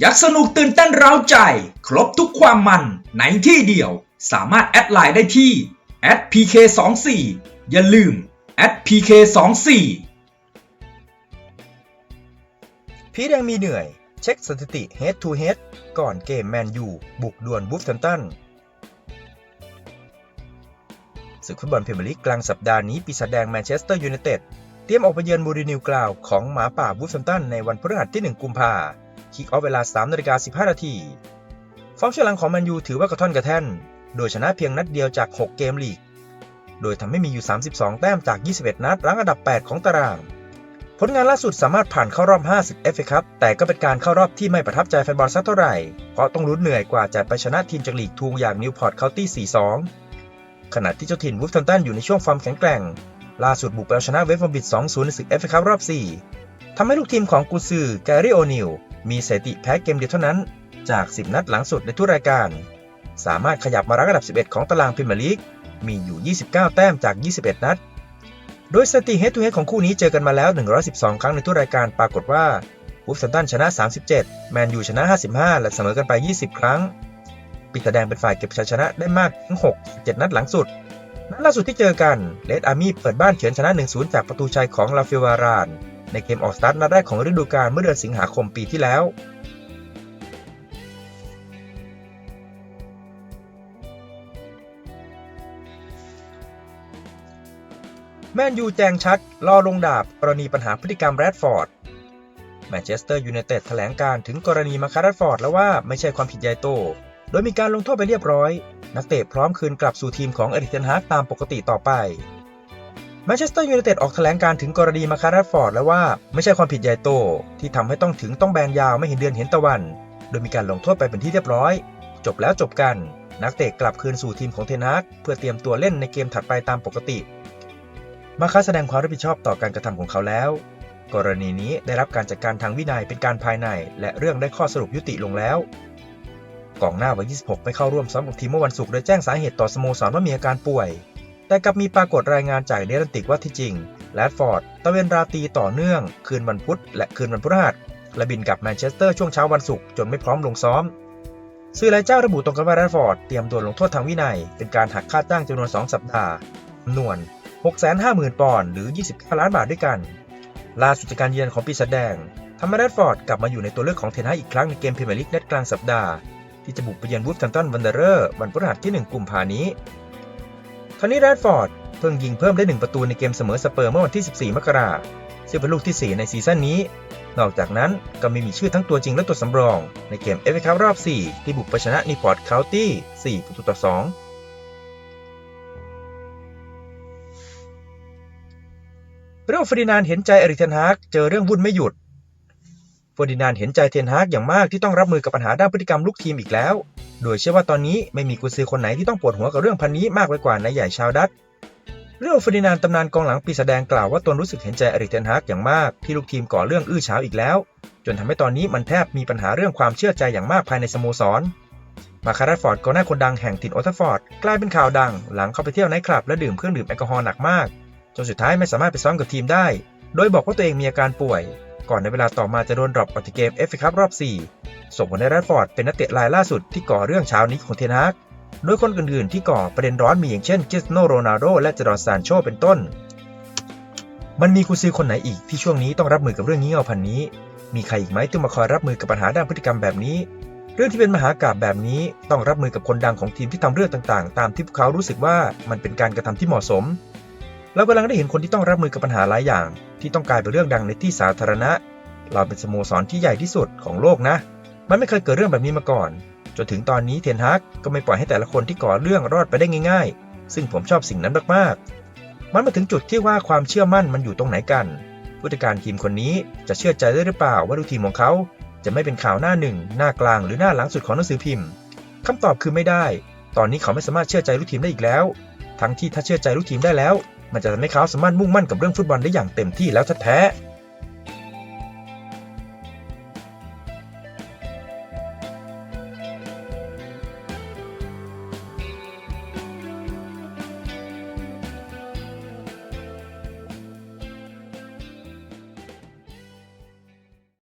อยากสนุกตื่นเต้นเร้าใจ ครบทุกความมันในที่เดียว สามารถแอดไลน์ได้ที่ @pk24 อย่าลืม @pk24 พีแดงมีเหนื่อย เช็คสถิติ Head to Head ก่อนเกมแมนยูบุกดวลบูฟแ a มตันศึกฟุตบอลพรีเมียร์ลีกกลางสัปดาห์นี้ปีศาจแดงแมนเชสเตอร์ยูไนเต็ดเตรียมออกไปเยือนบูรินิวกราวของหมาป่าบูฟแ a มตันในวันพฤหัสที่ 1 กุมภา คิกออฟเวลา3นาฬิกา15 นาทีฟอร์มชื่อหลังของแมนยูถือว่ากระท่อนกระแท่น โดยชนะเพียงนัดเดียวจาก 6 เกมลีก โดยทำให้มีอยู่ 32 แต้มจาก 21 นัดรั้งอันดับ 8 ของตาราง ผลงานล่าสุดสามารถผ่านเข้ารอบ 50 FA ครับ แต่ก็เป็นการเข้ารอบที่ไม่ประทับใจแฟนบอลสักเท่าไหร่ เพราะต้องลุ้นเหนื่อยกว่าจะไปชนะทีมจากลีกทูงอย่างนิวพอร์ตเคานตี้ 4-2 ขณะที่เจ้าถิ่นวูฟทันตันอยู่ในช่วงฟอร์มแข็งแกร่ง ล่าสุดบุกไปเอาชนะเวฟบอมบิด 2-0 ในศึก FA ครับรอบ 4ทำให้ลูกทีมของกูซือแกรี่โอนิล มีสถิติแพ้เกมเดียวเท่านั้น จาก 10 นัดหลังสุดในทุกรายการ สามารถขยับมารั้งอันดับ 11 ของตารางพรีเมียร์ลีก มีอยู่ 29 แต้มจาก 21 นัด โดยสถิติ Head to Head ของคู่นี้เจอกันมาแล้ว 112 ครั้งในทุกรายการปรากฏว่าวูฟสันตันชนะ 37 แมนยูชนะ 55 และเสมอกันไป 20 ครั้งปีศาจแดงเป็นฝ่ายเก็บชัยชนะได้มากถึง 6 7 นัดหลังสุดนัดล่าสุดที่เจอกันเลดอาร์มี่เปิดบ้านเฉือนชนะ 1-0 จากประตูชัยของลาฟิวาราน ในเกมออกสตาร์ทนัดแรกของฤดูกาลเมื่อเดือนสิงหาคมปีที่แล้วแมนยูแจงชัดรอลงดาบ กรณีปัญหาพฤติกรรมแรดฟอร์ด แมนเชสเตอร์ยูไนเต็ดแถลงการถึงกรณีมาคาแรดฟอร์ดแล้วว่าไม่ใช่ความผิดใหญ่โต โดยมีการลงโทษไปเรียบร้อย นักเตะพร้อมคืนกลับสู่ทีมของเอริกเทนฮากตามปกติต่อไป แมนเชสเตอร์ยูไนเต็ดออกแถลงการถึงกรณีมาคาแรดฟอร์ดแล้วว่าไม่ใช่ความผิดใหญ่โต ที่ทำให้ต้องถึงต้องแบนยาวไม่เห็นเดือนเห็นตะวัน โดยมีการลงโทษไปเป็นที่เรียบร้อย จบแล้วจบกัน นักเตะกลับคืนสู่ทีมของเทนฮากเพื่อเตรียมตัวเล่นในเกมถัดไปตามปกติ มาคาแสดงความรับผิดชอบต่อการกระทำของเขาแล้ว กรณีนี้ได้รับการจัดการทางวินัยเป็นการภายใน และเรื่องได้ข้อสรุปยุติลงแล้วกองหน้าวัย26 ไม่เข้าร่วมซ้อมกับทีมเมื่อวันศุกร์โดยแจ้งสาเหตุต่อสโมสรว่ามีอาการป่วย แต่กลับมีปรากฏรายงานจากเดลันติกว่าที่จริงแรดฟอร์ดตะเวนราตรีต่อเนื่อง คืนวันพุธและคืนวันพฤหัสและบินกลับแมนเชสเตอร์ช่วงเช้าวันศุกร์จนไม่พร้อมลงซ้อม สื่อรายเจ้าระบุตรงกันว่าแรดฟอร์ดเตรียมโดนลงโทษทางวินัย เป็นการหักค่าจ้างจำนวน 2 สัปดาห์จำนวน 650,000 ปอนด์หรือ 29 ล้านบาทด้วยกัน ล่าสุดจากการเยือนของปีศาจแดงทำให้แรดฟอร์ดกลับมาอยู่ในตัวเลือกของเทนฮาอีกครั้งในเกมพรีเมียร์ลีกนัดกลางสัปดาห์ที่จะบุกไปเยือนวูฟแฮมตันวันเดอร์วันพฤหัสที่ 1 กุมภานี้ ทั้งนี้แรดฟอร์ดเพิ่งยิงเพิ่มได้ 1 ประตูในเกมเสมอสเปอร์เมื่อวันที่ 14 มกราคมซึ่งเป็นลูกที่ 4 ในซีซั่นนี้ นอกจากนั้นก็ไม่มีชื่อทั้งตัวจริงและตัวสำรอง ในเกมเอฟเอคัพรอบ 4 ที่บุกไปชนะนิพอร์ตเคาน์ตี้ 4 ประตูต่อ 2เรื่องเฟร์ดินานเห็นใจเอริกเทนฮากเจอเรื่องวุ่นไม่หยุด เฟอร์ดินานเห็นใจเทนฮากอย่างมากที่ต้องรับมือกับปัญหาด้านพฤติกรรมลูกทีมอีกแล้ว โดยเชื่อว่าตอนนี้ไม่มีกุญซือคนไหนที่ต้องปวดหัวกับเรื่องพันนี้มากไปกว่านายใหญ่ชาวดัตเรื่องเฟอร์ดินานตำนานกองหลังปีศาจแดงกล่าวว่าตนรู้สึกเห็นใจเอริกเทนฮากอย่างมากที่ลูกทีมก่อเรื่องอื้อฉาวอีกแล้ว จนทำให้ตอนนี้มันแทบมีปัญหาเรื่องความเชื่อใจอย่างมากภายในสโมสร มาคาราฟอร์ดกองหน้าคนดังแห่งถิ่นโอทัฟฟอร์ดกลายเป็นข่าวดัง หลังเข้าไปเที่ยวไนท์คลับและดื่มเครื่องดื่มแอลกอฮอล์หนักมากจนสุดท้ายไม่สามารถไปซ้อมกับทีมได้ โดยบอกว่าตัวเองมีอาการป่วย ก่อนในเวลาต่อมาจะโดนดรอปออกจากเกมเอฟเอคัพรอบ 4 ส่งผลให้แรดฟอร์ดเป็นนักเตะรายล่าสุดที่ก่อเรื่องเช้านี้ของเทนฮากโดยคนอื่นๆที่ก่อประเด็นร้อนมีอย่างเช่นคริสโนโรนัลโดและเจอร์ดซานโชเป็นต้น มันมีกุซือคนไหนอีกที่ช่วงนี้ต้องรับมือกับเรื่องนี้เงาพันนี้ มีใครอีกไหมที่มาคอยรับมือกับปัญหาด้านพฤติกรรมแบบนี้ เรื่องที่เป็นมหากาบแบบนี้ต้องรับมือกับคนดังของทีมที่ทำเรื่องต่างๆ ตามที่พวกเขารู้สึกว่ามันเป็นการกระทำที่เหมาะสม เรากำลังได้เห็นคนที่ต้องรับมือกับปัญหาหลายอย่าง ที่ต้องกลายเป็นเรื่องดังในที่สาธารณะ เราเป็นสโมสรที่ใหญ่ที่สุดของโลกนะ มันไม่เคยเกิดเรื่องแบบนี้มาก่อน จนถึงตอนนี้เทนฮากก็ไม่ปล่อยให้แต่ละคนที่ก่อเรื่องรอดไปได้ง่าย ๆ ซึ่งผมชอบสิ่งนั้นมากๆ มันมาถึงจุดที่ว่าความเชื่อมั่นมันอยู่ตรงไหนกัน ผู้จัดการทีมคนนี้จะเชื่อใจได้หรือเปล่าว่าลูกทีมของเขา จะไม่เป็นข่าวหน้าหนึ่งหน้ากลางหรือหน้าหลังสุดของหนังสือพิมพ์คำตอบคือไม่ได้ ตอนนี้เขาไม่สามารถเชื่อใจลูกทีมได้อีกแล้ว ทั้งที่ถ้าเชื่อใจลูกทีมได้แล้ว มันจะทำให้เขาสามารถมุ่งมั่นกับเรื่องฟุตบอลได้อย่างเต็มที่แล้วแท้ๆ